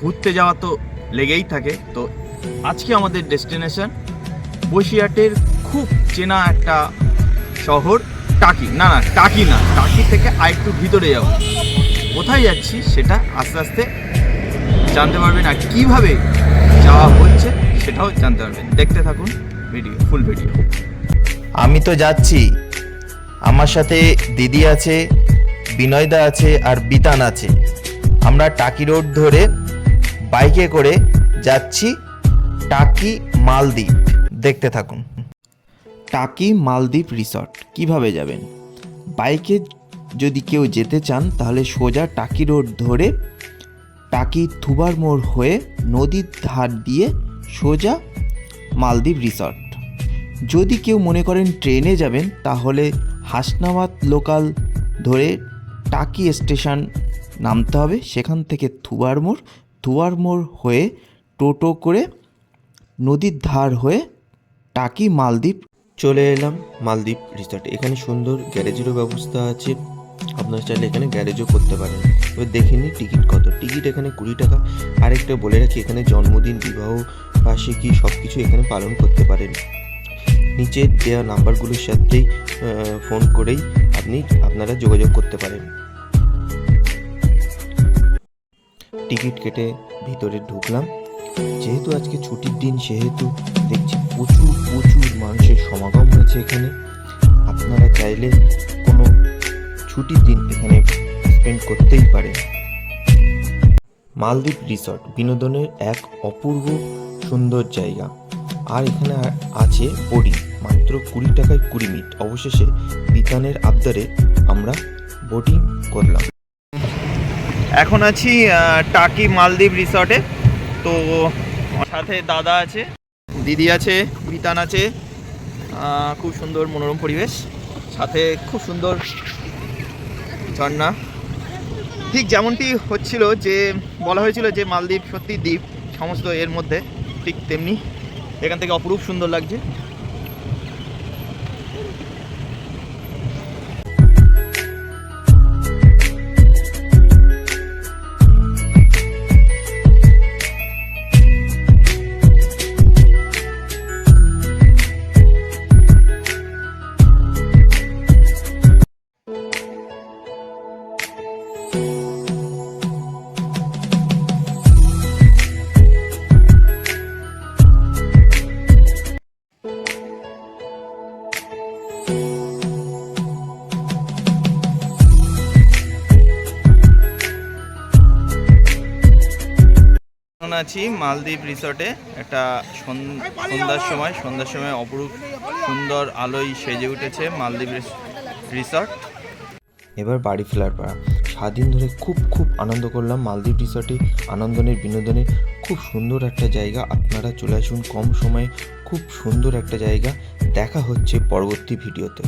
ঘুরতে যাওয়া তো লেগেই থাকে। তো আজকে আমাদের ডেস্টিনেশন বসিরহাটের খুব চেনা একটা শহর টাকি। না না, টাকি না, টাকি থেকে আরেকটু ভিতরে যাব। কোথায় যাচ্ছি সেটা আস্তে আস্তে জানতে পারবেন আর কীভাবে যাওয়া হচ্ছে সেটাও জানতে পারবেন। দেখতে থাকুন ভিডিও, ফুল ভিডিও। আমি তো যাচ্ছি। আমার সাথে দিদি আছে, বিনয়দা আছে আর বিতান আছে। আমরা টাকি রোড ধরে বাইকে করে যাচ্ছি টাকি মালদ্বীপ। দেখতে থাকুন। টাকি মালদ্বীপ রিসর্ট, কীভাবে যাবেন? বাইকে যদি কেউ যেতে চান, তাহলে সোজা টাকি রোড ধরে টাকি থুবার মোড় হয়ে নদীর ধার দিয়ে সোজা মালদ্বীপ রিসর্ট। যদি কেউ মনে করেন ট্রেনে যাবেন, তাহলে হাসনাবাদ লোকাল ধরে টাকি স্টেশন নামতে হবে। সেখান থেকে থুবার মোড় থুয়ার মোড় হয়ে টোটো করে নদীর ধার হয়ে টাকি মালদ্বীপ চলে এলাম, মালদ্বীপ রিসর্টে এখানে সুন্দর গ্যারেজেরও ব্যবস্থা আছে। আপনারা চাইলে এখানে গ্যারেজও করতে পারেন। এবার দেখে নিই টিকিট কত। টিকিট এখানে কুড়ি টাকা। আরেকটা বলে রাখি, এখানে জন্মদিন, বিবাহ, বার্ষিকী সব কিছু এখানে পালন করতে পারেন। নিচে দেওয়া নাম্বারগুলোর সাথেই ফোন করেই আপনি, আপনারা যোগাযোগ করতে পারেন। টিকিট কেটে ভিতরে ঢুকলাম। যেহেতু আজকে ছুটির দিন, সেহেতু দেখছি প্রচুর প্রচুর মানুষের সমাগম হয়েছে এখানে। আপনারা চাইলে কোনো ছুটির দিন এখানে স্পেন্ড করতেই পারেন। মালদ্বীপ রিসর্ট বিনোদনের এক অপূর্ব সুন্দর জায়গা। আর এখানে আছে বোটিং মাত্র কুড়ি টাকায় কুড়ি মিনিট। অবশেষে বিতানের আবদারে আমরা বোটিং করলাম। এখন আছি টাকি মালদ্বীপ রিসর্টে তো সাথে দাদা আছে, দিদি আছে, বিতান আছে। খুব সুন্দর মনোরম পরিবেশ। সাথে খুব সুন্দর ঝর্ণা। ঠিক যেমনটি হচ্ছিল যে, বলা হয়েছিল যে মালদ্বীপ সত্যি দ্বীপ, সমস্ত এর মধ্যে ঠিক তেমনি। এখান থেকে অপরূপ সুন্দর লাগছে। এখন আছি মালদ্বীপ রিসর্টে, একটা সন- সন্ধ্যার সময় সন্ধ্যার সময় অপরূপ সুন্দর আলোয় সেজে উঠেছে মালদ্বীপ রিস- রিসর্ট। এবার বাড়ি ফেরার পাড়া সারাদিন ধরে খুব খুব আনন্দ করলাম মালদ্বীপ রিসর্টে। আনন্দনের বিনোদনের খুব সুন্দর একটা জায়গা। আপনারা চলে আসুন কম সময়ে। খুব সুন্দর একটা জায়গা। দেখা হচ্ছে পরবর্তী ভিডিওতে।